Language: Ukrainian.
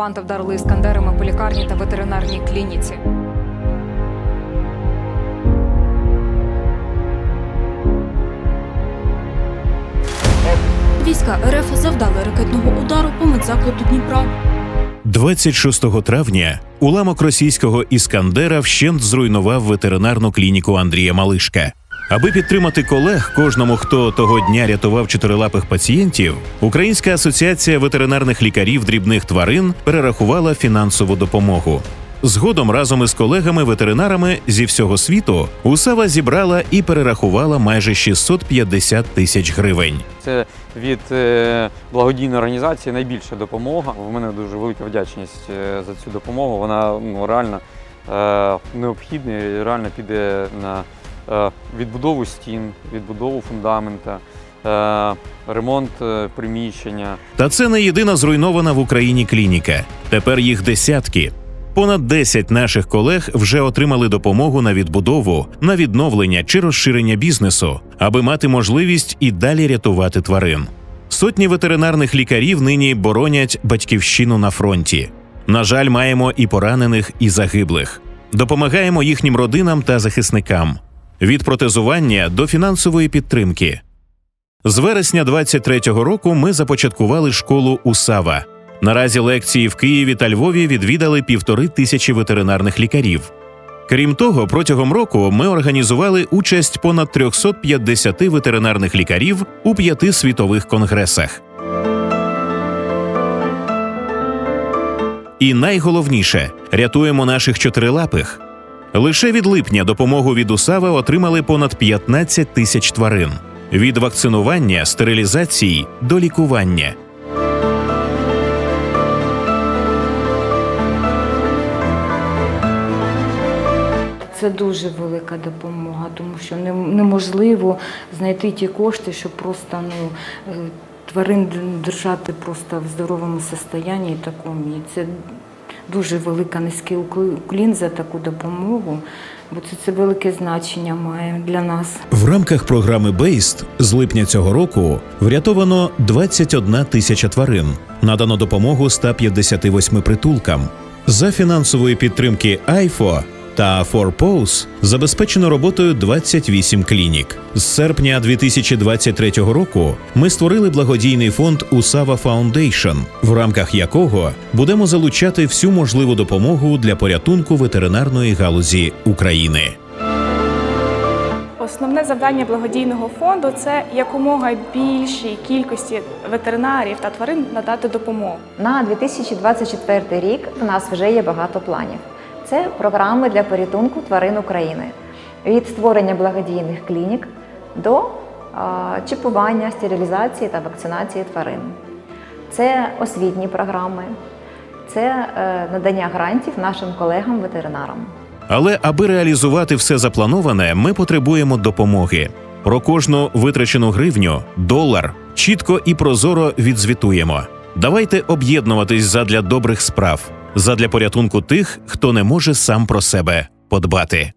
окупанти вдарили іскандерами по лікарні та ветеринарній клініці. Війська РФ завдали ракетного удару по медзакладу Дніпра. 26 травня уламок російського іскандера вщент зруйнував ветеринарну клініку Андрія Малишка. Аби підтримати колег, кожному, хто того дня рятував чотирилапих пацієнтів, Українська асоціація ветеринарних лікарів дрібних тварин перерахувала фінансову допомогу. Згодом разом із колегами-ветеринарами зі всього світу УСАВА зібрала і перерахувала майже 650 тисяч гривень. Це від е, благодійної організації найбільша допомога. У мене дуже велика вдячність е, за цю допомогу. Вона ну, реально е, необхідна і реально піде на відбудову стін, відбудову фундамента, е, ремонт е, приміщення. Та це не єдина зруйнована в Україні клініка. Тепер їх десятки. Понад 10 наших колег вже отримали допомогу на відбудову, на відновлення чи розширення бізнесу, аби мати можливість і далі рятувати тварин. Сотні ветеринарних лікарів нині боронять батьківщину на фронті. На жаль, маємо і поранених, і загиблих. Допомагаємо їхнім родинам та захисникам від протезування до фінансової підтримки. З вересня 23-го року ми започаткували школу УСАВА. Наразі лекції в Києві та Львові відвідали півтори тисячі ветеринарних лікарів. Крім того, протягом року ми організували участь понад 350 ветеринарних лікарів у п'яти світових конгресах. І найголовніше рятуємо наших чотирилапих. Лише від липня допомогу від УСАВА отримали понад 15 тисяч тварин від вакцинування, стерилізації до лікування. Це дуже велика допомога, тому що неможливо знайти ті кошти, щоб просто ну, е, тварин держати просто в здоровому стані такому. Це дуже велика низький уклі- уклін за таку допомогу, бо це, це велике значення має для нас. В рамках програми Бейст з липня цього року врятовано 21 тисяча тварин, надано допомогу 158 притулкам. За фінансової підтримки АЙФО та Форпоус забезпечено роботою 28 клінік. З серпня 2023 року ми створили благодійний фонд Усава Foundation, в рамках якого будемо залучати всю можливу допомогу для порятунку ветеринарної галузі України. Основне завдання благодійного фонду це якомога більшій кількості ветеринарів та тварин надати допомогу. На 2024 рік у нас вже є багато планів. Це програми для порятунку тварин України від створення благодійних клінік до чіпування, стерилізації та вакцинації тварин. Це освітні програми, це е, надання грантів нашим колегам-ветеринарам. Але аби реалізувати все заплановане, ми потребуємо допомоги. Про кожну витрачену гривню, долар чітко і прозоро відзвітуємо. Давайте об'єднуватись задля добрих справ, задля порятунку тих, хто не може сам про себе подбати.